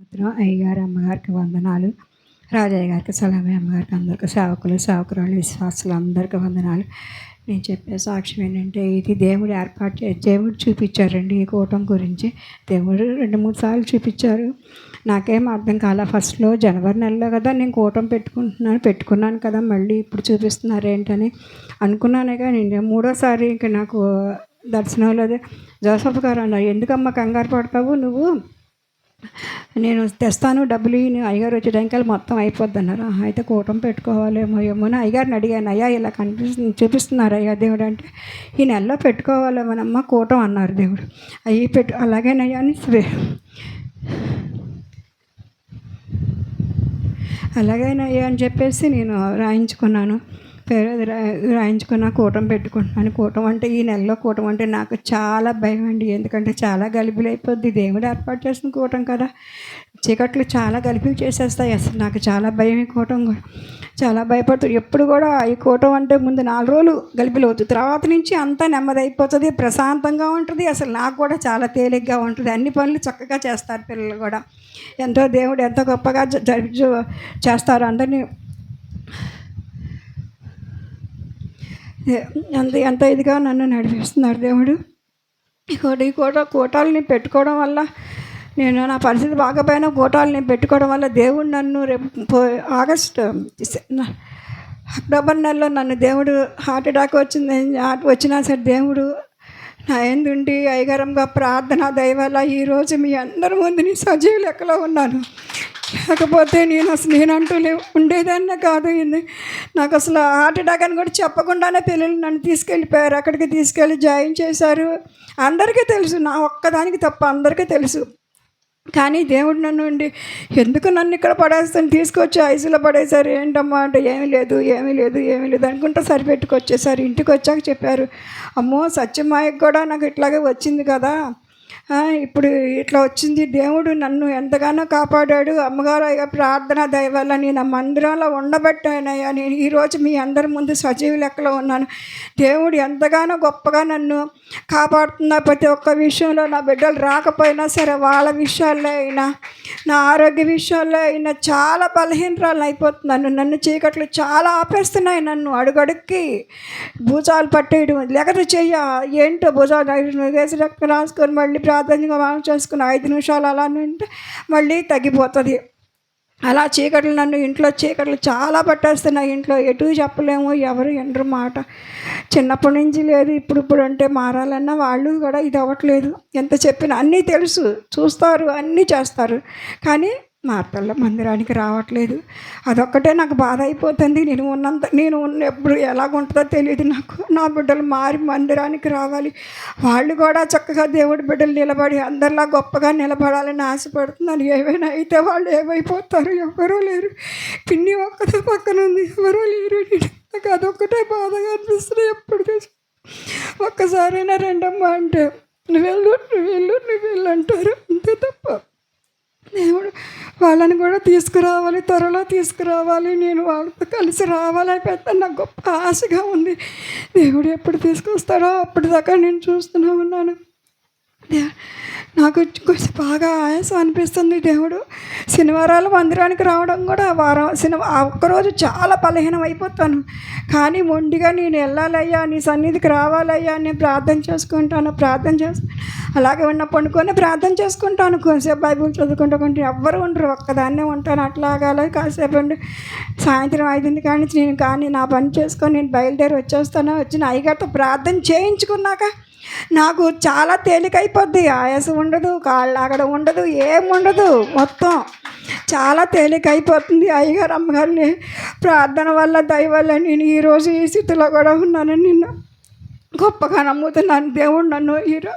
మాత్రం అయ్యగారు అమ్మగారికి వందనాలు. రాజయ్య గారికి సలామే అమ్మగారికి అందరికి సేవకులు సేవకురాలు విశ్వాసులు అందరికీ వందనాలు. నేను చెప్పే సాక్ష్యం ఏంటంటే ఇది దేవుడు ఏర్పాటు చే దేవుడు చూపించారండి ఈ కూటం గురించి. దేవుడు రెండు మూడు సార్లు చూపించారు. నాకేం అర్థం కాల ఫస్ట్లో జనవరి నెలలో కదా నేను కూటం పెట్టుకుంటున్నాను పెట్టుకున్నాను కదా మళ్ళీ ఇప్పుడు చూపిస్తున్నారు ఏంటని అనుకున్నానే కానీ నేను మూడోసారి ఇంక నాకు దర్శనంలో అదే జోసఫ్ గారు అన్నారు ఎందుకమ్మా కంగారు పడతావు నువ్వు? నేను తెస్తాను డబ్బులు నేను అయ్యగారు వచ్చే టైంకల్ మొత్తం అయిపోద్ది అన్నారు అయితే కూటం పెట్టుకోవాలేమో ఏమో అని అయ్యగారిని అడిగాను. అయ్యా ఇలా కనిపిస్తుంది చూపిస్తున్నారు అయ్యా దేవుడు అంటే ఈ నెలలో పెట్టుకోవాలేమోనమ్మ కూటం అన్నారు దేవుడు. అవి పెట్టు అలాగేనయ్యా అని అలాగేనయ్యా అని చెప్పేసి నేను రాయించుకున్నాను. పేరు రా రాయించుకున్న కూటం పెట్టుకుంటున్నాను. కూటం అంటే ఈ నెలలో కూటం అంటే నాకు చాలా భయం అండి. ఎందుకంటే చాలా గలిబిలైపోద్ది. దేవుడు ఏర్పాటు చేసిన కూటం కదా. చీకట్లు చాలా గలిపిలు చేసేస్తాయి. అసలు నాకు చాలా భయం ఈ కూటం కూడా. చాలా భయపడుతుంది ఎప్పుడు కూడా ఈ కూటం అంటే ముందు నాలుగు రోజులు గలిపిలు అవుతుంది తర్వాత నుంచి అంతా నెమ్మది అయిపోతుంది ప్రశాంతంగా ఉంటుంది. అసలు నాకు కూడా చాలా తేలిగ్గా ఉంటుంది. అన్ని పనులు చక్కగా చేస్తారు పిల్లలు కూడా. ఎంతో దేవుడు ఎంతో గొప్పగా జరిపి చేస్తారు. అందరినీ అంత ఎంత ఇదిగా నన్ను నడిపిస్తున్నారు దేవుడు? ఇంకోటి కోట కోటాలని పెట్టుకోవడం వల్ల నేను నా పరిస్థితి బాగపోయినా కోటాలు నేను పెట్టుకోవడం వల్ల దేవుడు నన్ను రేపు ఆగస్టు అక్టోబర్ నెలలో నన్ను దేవుడు హార్ట్ అటాక్ వచ్చింది హార్ట్ వచ్చినా సరే దేవుడు నా ఎందుండి ఐగరంగా ప్రార్థన దయవల్ల ఈరోజు మీ అందరి ముందు నీ సజీవ లెక్కలో ఉన్నాను. లేకపోతే నేను అసలు నేనంటూ లే ఉండేదాన్ని కాదు. నాకు అసలు హార్ట్ అటాక్ అని కూడా చెప్పకుండానే పిల్లలు నన్ను తీసుకెళ్ళిపోయారు. అక్కడికి తీసుకెళ్ళి జాయిన్ చేశారు. అందరికీ తెలుసు. నా ఒక్కదానికి తప్ప అందరికీ తెలుసు. కానీ దేవుడు నన్ను ఉండి ఎందుకు నన్ను ఇక్కడ పడేస్తాను? తీసుకొచ్చి ఐసీలో పడేశారు. ఏంటమ్మా అంటే ఏమీ లేదు ఏమీ లేదు ఏమీ లేదు అనుకుంటా సరిపెట్టుకొచ్చేసారు ఇంటికి వచ్చాక చెప్పారు అమ్మో సత్యమాయకు కూడా నాకు ఇట్లాగే వచ్చింది కదా. ఇప్పుడు ఇట్లా వచ్చింది దేవుడు నన్ను ఎంతగానో కాపాడాడు. అమ్మగారు అయ్యా ప్రార్థన దయ నేను ఆ మందిరంలో ఉండబట్టానయ్యా. నేను ఈరోజు మీ అందరి ముందు సజీవ లెక్కలో ఉన్నాను. దేవుడు ఎంతగానో గొప్పగా నన్ను కాపాడుతున్న ప్రతి ఒక్క విషయంలో నా బిడ్డలు రాకపోయినా సరే వాళ్ళ విషయాల్లో అయినా నా ఆరోగ్య విషయాల్లో అయినా చాలా బలహీనరాలు అయిపోతున్నాను నన్ను చీకట్లు చాలా ఆపేస్తున్నాయి నన్ను అడుగడుక్కి భూజాలు పట్టేయడం. లేకపోతే చెయ్య ఏంటో భుజాలు వేసి రాసుకొని మళ్ళీ ప్రార్థనగా మనం చేసుకుని ఐదు నిమిషాలు అలా ఉంటే మళ్ళీ తగ్గిపోతుంది. అలా చీకట్లు నన్ను ఇంట్లో చీకట్లు చాలా పట్టేస్తున్నాయి. ఇంట్లో ఎటు చెప్పలేము ఎవరు ఎండరు మాట. చిన్నప్పటి నుంచి లేదు ఇప్పుడు ఇప్పుడు అంటే మారాలన్నా వాళ్ళు కూడా ఇది అవ్వట్లేదు. ఎంత చెప్పినా అన్నీ తెలుసు చూస్తారు అన్నీ చేస్తారు. కానీ మార్తల్ల మందిరానికి రావట్లేదు. అదొక్కటే నాకు బాధ అయిపోతుంది నేను ఉన్నంత నేను ఉన్న ఎప్పుడు ఎలాగుంటుందో తెలియదు నాకు. నా బిడ్డలు మారి మందిరానికి రావాలి. వాళ్ళు కూడా చక్కగా దేవుడి బిడ్డలు నిలబడి అందరిలా గొప్పగా నిలబడాలని ఆశపడుతున్నాను ఏమైనా అయితే వాళ్ళు ఏమైపోతారు? ఎవరూ లేరు. పిన్ని ఒక్కదే పక్కన ఉంది. ఎవరూ లేరు. నాకు అదొక్కటే బాధగా అనిపిస్తుంది ఎప్పుడు ఒక్కసారైనా రెండమ్మా అంటే నువ్వు వెళ్ళు నువ్వు వెళ్ళు నువ్వు వెళ్ళు అంటారు. అంతే తప్ప దేవుడు వాళ్ళని కూడా తీసుకురావాలి త్వరలో తీసుకురావాలి. నేను వాళ్ళతో కలిసి రావాలని పెద్ద నాకు గొప్ప ఆశగా ఉంది. దేవుడు ఎప్పుడు తీసుకొస్తాడో అప్పటిదాకా నేను చూస్తూనే ఉన్నాను. నాకు కొంచెం బాగా ఆయాసం అనిపిస్తుంది దేవుడు. శనివారాలు మందిరానికి రావడం కూడా వారం శని ఒక్కరోజు చాలా బలహీనం అయిపోతాను. కానీ మొండిగా నేను వెళ్ళాలయ్యా నీ సన్నిధికి రావాలయ్యా నేను ప్రార్థన చేసుకుంటాను ప్రార్థన చేసు అలాగే ఉన్న పండుకొని ప్రార్థన చేసుకుంటాను. కొంచెంసేపు బైబుల్ చదువుకుంటూ కొంటే ఎవ్వరు ఉండరు ఒక్కదాన్నే ఉంటాను. అట్లాగా కాసేపు ఉండి సాయంత్రం ఐదుంది కానీ నేను కానీ నా పని చేసుకొని నేను బయలుదేరి వచ్చేస్తాను. వచ్చిన అయ్యగారితో ప్రార్థన చేయించుకున్నాక నాకు చాలా తేలికైపోద్ది. ఆయాసం ఉండదు కాళ్ళు ఆగడం ఉండదు ఏం ఉండదు మొత్తం. చాలా తేలిక అయిపోతుంది అయ్యగారు అమ్మగారిని ప్రార్థన వల్ల దయ వల్ల నేను ఈరోజు ఈ స్థితిలో కూడా ఉన్నాను. నిన్ను గొప్పగా నమ్ముతున్నాను దేవుడు నన్ను. ఈరో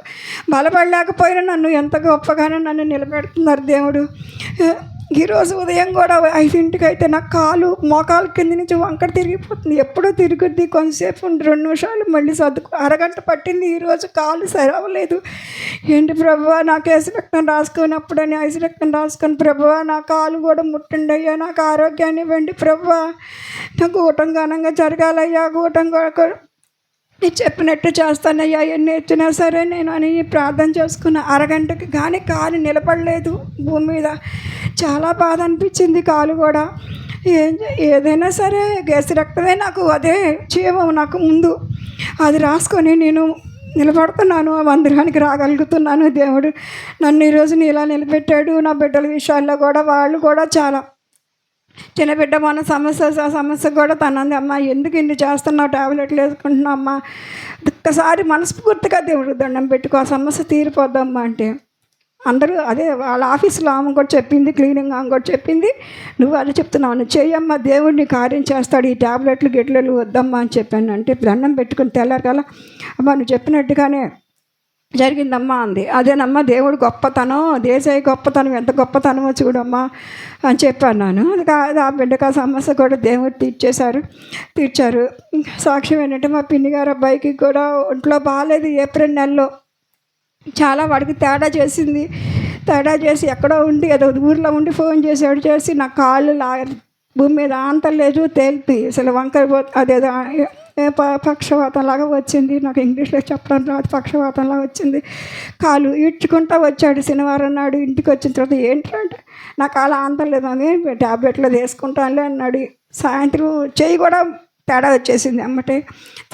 బలపడలేకపోయినా నన్ను ఎంత గొప్పగానో నన్ను నిలబెడుతున్నారు దేవుడు. ఈరోజు ఉదయం కూడా ఐదింటికి అయితే నా కాలు మోకాలు కింద నుంచి వంకర తిరిగిపోతుంది. ఎప్పుడో తిరుగుద్ది కొంతసేపు రెండు నిమిషాలు మళ్ళీ సర్దుకు అరగంట పట్టింది ఈరోజు కాలు సరవలేదు. ఏంటి ప్రభువా నాకు ఐసు రక్తం రాసుకున్నప్పుడని ఐసు రక్తం రాసుకొని ప్రభువా నా కాలు కూడా ముట్టండి అయ్యా నాకు ఆరోగ్యాన్ని ఇవ్వండి ప్రభువా నాకు ఊటం ఘనంగా జరగాలయ్యా ఊటం నేను చెప్పినట్టు చేస్తానయ్యా ఎన్ని ఎత్తినా సరే నేను అని ప్రార్థన చేసుకున్న అరగంటకి కానీ కాలు నిలబడలేదు భూమి మీద. చాలా బాధ అనిపించింది కాలు కూడా. ఏం ఏదైనా సరే గేసి రక్తమే నాకు అదే జీవం నాకు ముందు. అది రాసుకొని నేను నిలబడుతున్నాను ఆ మందిరానికి రాగలుగుతున్నాను దేవుడు. నన్ను ఈరోజు ఇలా నిలబెట్టాడు నా బిడ్డల విషయాల్లో కూడా వాళ్ళు కూడా చాలా చిన్న బిడ్డ మన సమస్య ఆ సమస్య కూడా తనంది అమ్మ ఎందుకు ఇన్ని చేస్తున్నావు టాబ్లెట్లు వేసుకుంటున్నావు అమ్మ? ఒక్కసారి మనస్ఫూర్తిగా దేవుడు దండం పెట్టుకో ఆ సమస్య తీరిపోద్దమ్మా అంటే. అందరూ అదే వాళ్ళ ఆఫీస్లో ఆమె కూడా చెప్పింది క్లీనింగ్ ఆమె కూడా చెప్పింది నువ్వు అది చెప్తున్నావు నువ్వు చెయ్యమ్మా దేవుడిని కార్యం చేస్తాడు ఈ టాబ్లెట్లు గిట్లలు వద్దమ్మా అని చెప్పాను. అంటే దండం పెట్టుకుని తెల్లారు కదా అమ్మా నువ్వు చెప్పినట్టుగానే జరిగిందమ్మా అంది. అదేనమ్మా దేవుడు గొప్పతనం దేశాయి గొప్పతనం ఎంత గొప్పతనమో చూడమ్మా అని చెప్పాను నేను. అది కాదు ఆ బిడ్డక సమస్య కూడా దేవుడు తీర్చేశారు తీర్చారు. సాక్ష్యం ఏంటంటే మా పిన్ని గారు అబ్బాయికి కూడా ఒంట్లో బాగాలేదు ఏప్రిల్ నెలలో. చాలా వాడికి తేడా చేసింది తేడా చేసి ఎక్కడో ఉండి ఏదో ఊర్లో ఉండి ఫోన్ చేసాడు చేసి నా కాళ్ళు లా భూమి మీద ఆంతలేదు తేలిపి అసలు వంకర పో- అదేదో ప- పక్షవాతంలాగా వచ్చింది. నాకు ఇంగ్లీష్లో చెప్పడం రాదు పక్షవాతం లాగా వచ్చింది. కాలు ఈడ్చుకుంటా వచ్చాడు శనివారం నాడు ఇంటికి వచ్చిన తర్వాత ఏంటంటే నాకు అలా ఆంతలేదు అని ట్యాబ్లెట్లో వేసుకుంటానులే అన్నాడు. సాయంత్రం చేయి కూడా తేడా వచ్చేసింది అమ్మటే.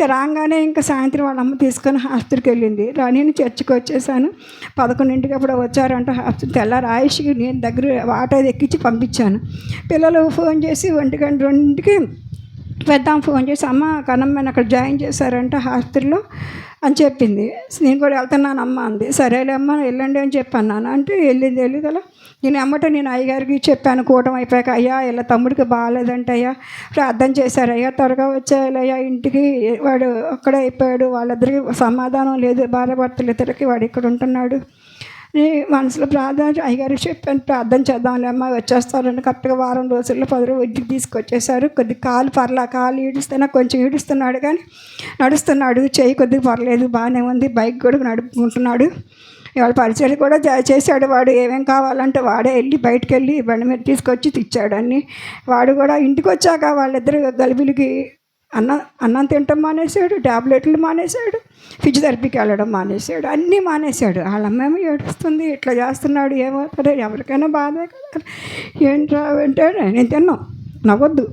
రాగానే ఇంకా సాయంత్రం వాళ్ళ అమ్మ తీసుకొని హాస్పిటల్కి వెళ్ళింది. రాణిని నేను చర్చికి వచ్చేసాను. పదకొండింటికి అప్పుడు వచ్చారంట హాస్పిటల్. తెల్లారి ఆయుష్కి నేను దగ్గర ఆటో ఎక్కించి పంపించాను. పిల్లలు ఫోన్ చేసి ఒంటి గంట రెండింటికి పెద్దాం ఫోన్ చేసి అమ్మ కనమ్మని అక్కడ జాయిన్ చేశారంట హాస్పిటల్లో అని చెప్పింది. నేను కూడా వెళ్తున్నాను అమ్మ అంది. సరేలే అమ్మ వెళ్ళండి అని చెప్పన్నాను అంటే వెళ్ళింది వెళ్ళి నేను అమ్మట నేను అయ్యగారికి చెప్పాను కూటం అయిపోయాక అయ్యా ఇలా తమ్ముడికి బాగాలేదంట అయ్యా ప్రార్థన చేశారు. అయ్యా త్వరగా వచ్చేయాలయ్యా ఇంటికి వాడు అక్కడే అయిపోయాడు వాళ్ళిద్దరికి సమాధానం లేదు భార్య భర్తలు ఇద్దరికి వాడు ఇక్కడ ఉంటున్నాడు. మనసులో ప్రార్థన అయ్యగారికి చెప్పాను ప్రార్థన చేద్దాంలే అమ్మ వచ్చేస్తారని కరెక్ట్గా వారం రోజుల్లో పది రోజులు ఇంటికి తీసుకొచ్చేసారు కొద్ది కాలు పర్లా కాలు ఈడుస్తున్నా కొంచెం ఈడుస్తున్నాడు కానీ నడుస్తున్నాడు చేయి కొద్దిగా పర్లేదు బాగానే ఉంది బైక్ కూడా నడుపుకుంటున్నాడు. ఇవాళ పరిచయం కూడా చేశాడు వాడు ఏమేం కావాలంటే వాడే వెళ్ళి బయటకు వెళ్ళి బండి మీద తీసుకొచ్చి తెచ్చాడు అన్ని. వాడు కూడా ఇంటికి వచ్చాక వాళ్ళిద్దరు గలిబిలికి అన్నం అన్నం తినటం మానేశాడు ట్యాబ్లెట్లు మానేశాడు ఫిజియోథెరపీకి వెళ్ళడం మానేశాడు అన్నీ మానేశాడు. వాళ్ళ అమ్మేమో ఏడుస్తుంది ఇట్లా చేస్తున్నాడు ఏమవుతాడు ఎవరికైనా బాధే కదా. ఏంట్రా అంటే నేను తిన్నాం నవ్వద్దు.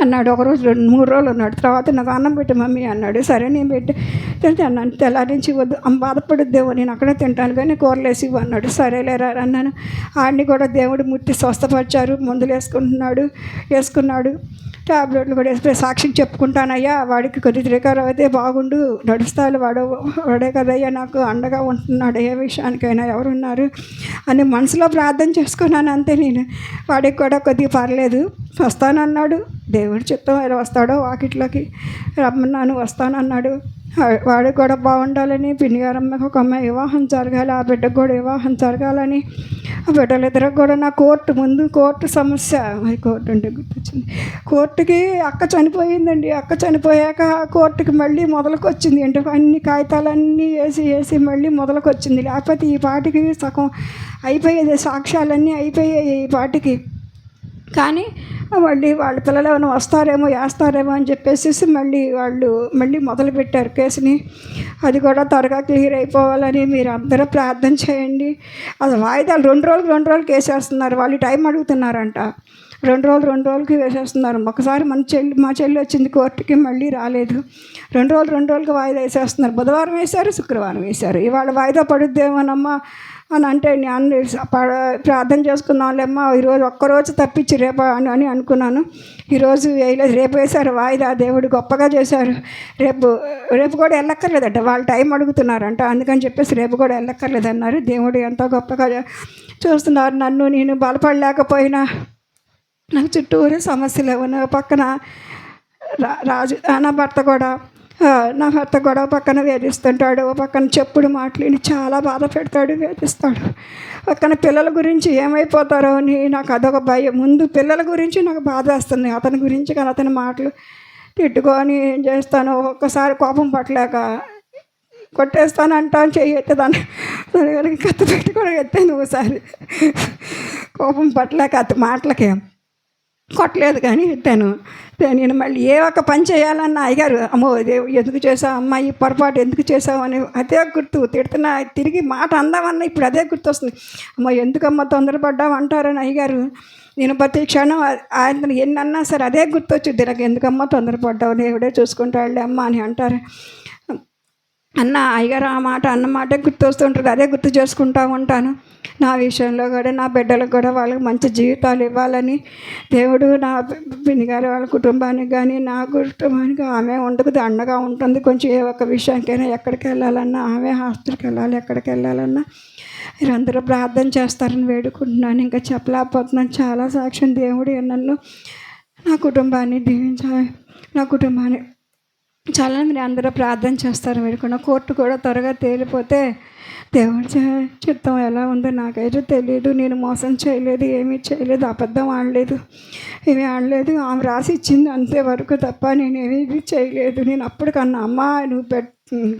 అన్నాడు. ఒకరోజు రెండు మూడు రోజులు ఉన్నాడు తర్వాత నాకు అన్నం పెట్టి మమ్మీ అన్నాడు. సరే నేను పెట్టి. తింటే అన్నాను తెల్లారించి వద్దు. అమ్మ బాధపడుద్దేమో నేను అక్కడే తింటాను కానీ కూరలేసి ఇవ్వు అన్నాడు. సరేలేరా అన్నాను. ఆడిని కూడా దేవుడు ముట్టి స్వస్థపరిచారు. మందులు వేసుకుంటున్నాడు వేసుకున్నాడు. టాబ్లెట్లు కూడా వేసుకుని సాక్షికి చెప్పుకుంటానయ్యా. వాడికి కొద్ది రికవర్ అయితే బాగుండు. నడుస్తాడు వాడు వాడే కదయ్యా. నాకు అండగా ఉంటున్నాడు. ఏ విషయానికైనా ఎవరున్నారు? అని మనసులో ప్రార్థన చేసుకున్నాను అంతే నేను. వాడికి కూడా కొద్దిగా పర్లేదు. వస్తానన్నాడు. దేవుడు చిత్తం ఆయన వస్తాడో వాకిట్లోకి. రమ్మన్నాను వస్తానన్నాడు. వా- వాడికి కూడా బాగుండాలని పిన్నిగారమ్మకి ఒక అమ్మాయి వివాహం జరగాలి ఆ బిడ్డకు కూడా వివాహం జరగాలని. ఆ బిడ్డలిద్దరికి కూడా నా కోర్టు ముందు కోర్టు సమస్య. కోర్టు అంటే గుర్తొచ్చింది. కోర్టుకి అక్క చనిపోయిందండి. అక్క చనిపోయాక కోర్టుకి మళ్ళీ మొదలుకొచ్చింది. అంటే అన్ని కాగితాలన్నీ వేసి వేసి మళ్ళీ మొదలుకొచ్చింది. లేకపోతే ఈ పాటికి సగం అయిపోయేది సాక్ష్యాలన్నీ అయిపోయాయి ఈ పాటికి. కానీ మళ్ళీ వాళ్ళ పిల్లలు ఏమైనా వస్తారేమో వేస్తారేమో అని చెప్పేసి మళ్ళీ వాళ్ళు మళ్ళీ మొదలు పెట్టారు కేసుని. అది కూడా త్వరగా క్లియర్ అయిపోవాలని మీరు అందరూ ప్రార్థన చేయండి. అది వాయిదాలు రెండు రోజులు రెండు రోజులకి వేసేస్తున్నారు వాళ్ళు టైం అడుగుతున్నారంట. రెండు రోజులు రెండు రోజులకి వేసేస్తున్నారు. ఒకసారి మన చెల్లి మా చెల్లి వచ్చింది కోర్టుకి మళ్ళీ రాలేదు. రెండు రోజులు రెండు రోజులకి వాయిదా వేసేస్తున్నారు. బుధవారం వేశారు శుక్రవారం వేశారు. ఇవాళ వాయిదా పడుద్దేమోనమ్మా? అని అంటే నేను ప- ప్రార్థన చేసుకుందాంలేమ్మా ఈరోజు ఒక్కరోజు తప్పించి రేపు అని అని అనుకున్నాను. ఈరోజు వేయలేదు రేపు వేశారు వాయిదా దేవుడు గొప్పగా చేశారు. రేపు రేపు కూడా వెళ్ళక్కర్లేదంట వాళ్ళు టైం అడుగుతున్నారంట అందుకని చెప్పేసి రేపు కూడా వెళ్ళక్కర్లేదు అన్నారు దేవుడు ఎంతో గొప్పగా చూస్తున్నారు నన్ను నేను బలపడలేకపోయినా. నాకు చుట్టూరు సమస్యలు పక్కన రా- రాజు నా భర్త కూడా నా భర్త గొడవ పక్కన వేధిస్తుంటాడు ఓ పక్కన చెప్పుడు మాట్లాడి చాలా బాధ పెడతాడు వేధిస్తాడు. పక్కన పిల్లల గురించి ఏమైపోతారో అని నాకు అదొక భయం. ముందు పిల్లల గురించి నాకు బాధ వేస్తుంది. అతని గురించి కానీ అతని మాటలు తిట్టుకొని ఏం చేస్తాను ఒక్కొక్కసారి కోపం పట్టలేక కొట్టేస్తాను అంటాను చెయ్యి దాన్ని దాని కత్తి పెట్టి ఎత్తాను ఒకసారి కోపం పట్టలేక అతని మాటలకి. కొట్టలేదు కానీ తను. నేను మళ్ళీ ఏ ఒక్క పని చేయాలన్నా అయ్యారు అమ్మో ఎందుకు చేసావు అమ్మాయి పొరపాటు ఎందుకు చేసావు అని అదే గుర్తు తిడుతున్నా తిరిగి మాట అందామన్నా ఇప్పుడు అదే గుర్తు వస్తుంది అమ్మో ఎందుకమ్మా తొందరపడ్డావు అంటారని అయ్యారు నేను ప్రతి క్షణం ఆయన ఎన్ని అన్నా సరే అదే గుర్తొచ్చు నాకు ఎందుకమ్మా తొందరపడ్డావు దేవుడే చూసుకుంటాడులే అమ్మ అని అంటారు. అన్న అయ్యగారు ఆ మాట అన్న మాటే గుర్తొస్తుంటుంది అదే గుర్తు చేసుకుంటూ ఉంటాను. నా విషయంలో కూడా నా బిడ్డలకు కూడా వాళ్ళకి మంచి జీవితాలు ఇవ్వాలని దేవుడు నా పిన్ని వాళ్ళ కుటుంబానికి కానీ నా కుటుంబానికి ఆమె ఉండదు అండగా ఉంటుంది. కొంచెం ఏ ఒక్క విషయానికైనా ఎక్కడికి వెళ్ళాలన్నా ఆమె హాస్టల్కి వెళ్ళాలి ఎక్కడికి వెళ్ళాలన్నా మీరందరూ ప్రార్థన చేస్తారని వేడుకుంటున్నాను. ఇంకా చెప్పలేకపోతున్నాను. చాలా సాక్ష్యం దేవుడు నన్ను నా కుటుంబాన్ని దీవించాలి. నా కుటుంబాన్ని చాలా మీరు అందరూ ప్రార్థన చేస్తారు వేడుకున్న కోర్టు కూడా త్వరగా తేలిపోతే దేవుడి చే- చిత్తం ఎలా ఉందో నాకైతే తెలియదు నేను మోసం చేయలేదు ఏమీ చేయలేదు అబద్ధం ఆడలేదు ఏమీ ఆడలేదు. ఆమె రాసి ఇచ్చింది అంతే వరకు తప్ప నేను ఏమీ చేయలేదు. నేను అప్పటికన్నా అమ్మ నువ్వు పెట్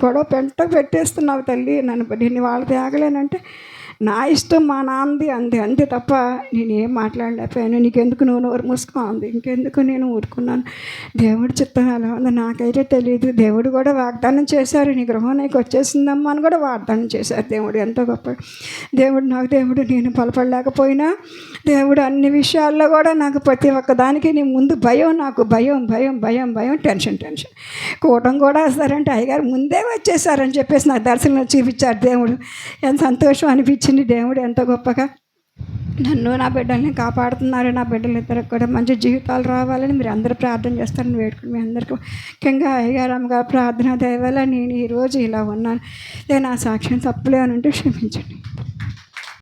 గొడవ పెంట పెట్టేస్తున్నావు తల్లి నన్ను నేను వాళ్ళు తేగలేనంటే నా ఇష్టం మా నాన్నది అంది. అంతే తప్ప నేను ఏం మాట్లాడలేకపోయాను. నీకెందుకు నువ్వు నోరు మూసుకో అంది. ఇంకెందుకు నేను ఊరుకున్నాను? దేవుడు చిత్తం ఎలా ఉంది. నాకైతే తెలియదు దేవుడు కూడా వాగ్దానం చేశారు. నీ గృహం నీకు వచ్చేసిందమ్మా అని కూడా వాగ్దానం చేశారు. దేవుడు ఎంతో గొప్ప దేవుడు. నాకు దేవుడు నేను బలపడలేకపోయినా దేవుడు అన్ని విషయాల్లో కూడా నాకు ప్రతి ఒక్కదానికి నీ ముందు భయం నాకు భయం భయం భయం భయం టెన్షన్ టెన్షన్. కూటం కూడా వస్తారంటే అయ్యగారు ముందే వచ్చేసారని చెప్పేసి నాకు దర్శనం చూపించారు దేవుడు. ఎంత సంతోషం అనిపించింది. దేవుడు ఎంత గొప్పగా? నన్ను నా బిడ్డల్ని కాపాడుతున్నారు నా బిడ్డలు ఇద్దరికి కూడా మంచి జీవితాలు రావాలని మీరు అందరూ ప్రార్థన చేస్తారని వేడుకుని మీ అందరికీ ముఖ్యంగా అయ్యగారు గారు ప్రార్థన దేవాల నేను ఈరోజు ఇలా ఉన్నాను. నేను నా సాక్ష్యం తప్పులేనంటే క్షమించండి.